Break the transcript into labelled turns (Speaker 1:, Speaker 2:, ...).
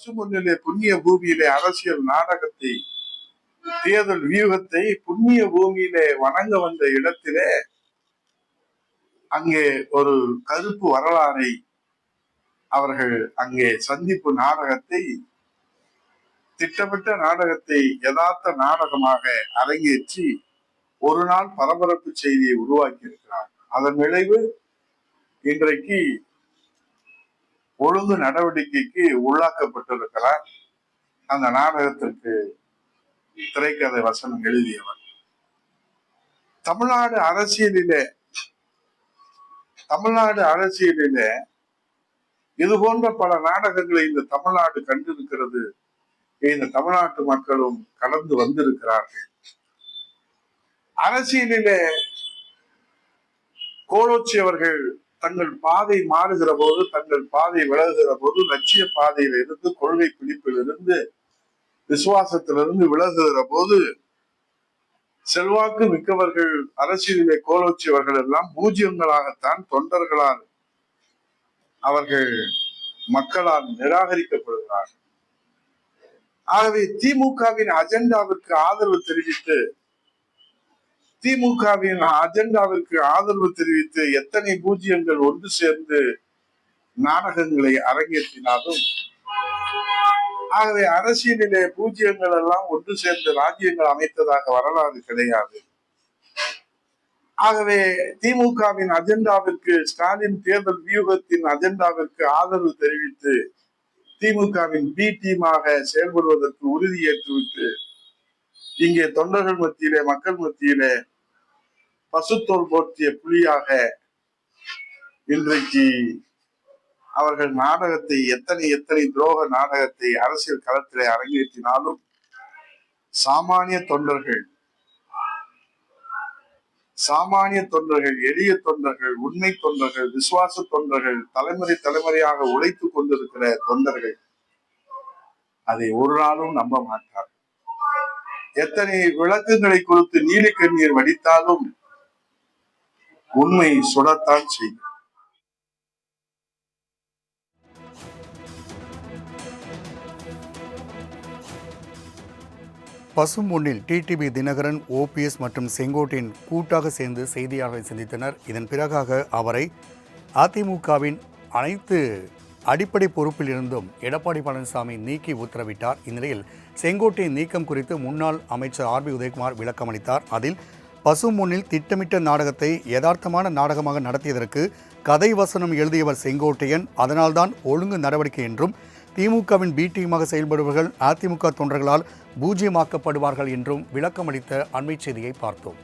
Speaker 1: பசுமொன்னிலே புண்ணிய பூமியிலே அரசியல் நாடகத்தை தேர்தல் வியூகத்தை புண்ணிய பூமியிலே வணங்க வந்த இடத்திலே அங்கே ஒரு கருப்பு வரலாறை அவர்கள் அங்கே சந்திப்பு நாடகத்தை திட்டமிட்ட நாடகத்தை யதார்த்த நாடகமாக அரங்கேற்றி ஒரு நாள் பரபரப்பு செய்தியை உருவாக்கி இருக்கிறார் அதன் விளைவு இன்றைக்கு ஒழுங்கு நடவடிக்கைக்கு உள்ளாக்கப்பட்டிருக்கிறார் அந்த நாடகத்திற்கு திரைக்கதை வசனம் எழுதியவர். தமிழ்நாடு அரசியலிலே தமிழ்நாடு அரசியலிலே இது போன்ற பல நாடகங்களை இந்த தமிழ்நாடு கண்டிருக்கிறது. இந்த தமிழ்நாட்டு மக்களும் கலந்து வந்திருக்கிறார்கள். அரசியலிலே கோலோச்சி அவர்கள் தங்கள் பாதை மாறுகிற போது தங்கள் பாதை விலகுகிற போது லட்சிய பாதையில இருந்து கொள்கை பிடிப்பிலிருந்து விசுவாசத்திலிருந்து விலகுகிற போது செல்வாக்கு மிக்கவர்கள் அரசியலிலே கோலோச்சியவர்கள் எல்லாம் பூஜ்யங்களாகத்தான் தொண்டர்களால் அவர்கள் மக்களால் நிராகரிக்கப்படுகிறார்கள். ஆகவே திமுகவின் அஜெண்டாவிற்கு ஆதரவு தெரிவித்து திமுகவின் அஜெண்டாவிற்கு ஆதரவு தெரிவித்து எத்தனை பூஜ்யங்கள் ஒன்று சேர்ந்து நாடகங்களை அரங்கேற்றினாலும் ஆகவே அரசியலிலே பூஜ்ஜியங்கள் எல்லாம் ஒன்று சேர்ந்து ராஜ்யங்கள் அமைத்ததாக வரலாறு கிடையாது. ஆகவே திமுகவின் அஜெண்டாவிற்கு ஸ்டாலின் தேர்தல் வியூகத்தின் அஜெண்டாவிற்கு ஆதரவு தெரிவித்து திமுகவின் பி டீமாக செயல்படுவதற்கு உறுதியேற்றுவிட்டு இங்கே தொண்டர்கள் மத்தியிலே மக்கள் மத்தியிலே பசுத்தோல் போர்த்திய புலியாக இன்றைக்கு அவர்கள் நாடகத்தை எத்தனை எத்தனை துரோக நாடகத்தை அரசியல் களத்திலே அரங்கேற்றினாலும் சாமானிய தொண்டர்கள் சாமானிய தொண்டர்கள் எளிய தொண்டர்கள் உண்மை தொண்டர்கள் விசுவாச தொண்டர்கள் தலைமுறை தலைமுறையாக உழைத்துக் கொண்டிருக்கிற தொண்டர்கள் அதை ஒரு நாளும் நம்ப மாட்டார்கள். எத்தனை விளக்குகளை கொடுத்து நீலி கண்ணீர் வடித்தாலும் உண்மை சுடத்தான் செய்யும்.
Speaker 2: பசும்பொன்னில் டிடிவி தினகரன் ஓபிஎஸ் மற்றும் செங்கோட்டின் கூட்டாக சேர்ந்து செய்தியாளர்களை சந்தித்தனர். இதன் பிறகாக அவரை அதிமுகவின் அனைத்து அடிப்படை பொறுப்பில் இருந்தும் எடப்பாடி பழனிசாமி நீக்கி உத்தரவிட்டார். இந்நிலையில் செங்கோட்டையின் நீக்கம் குறித்து முன்னாள் அமைச்சர் ஆர் பி உதயகுமார் விளக்கமளித்தார். அதில் பசும்பொன்னில் திட்டமிட்ட நாடகத்தை யதார்த்தமான நாடகமாக நடத்தியதற்கு கதை வசனம் எழுதியவர் செங்கோட்டையன். அதனால்தான் ஒழுங்கு நடவடிக்கை என்றும் திமுகவின் பி டீமாக செயல்படுபவர்கள் அதிமுக தொண்டர்களால் பூஜ்யமாக்கப்படுவார்கள் என்றும் விளக்கமளித்த அண்மைச் செய்தியை பார்த்தோம்.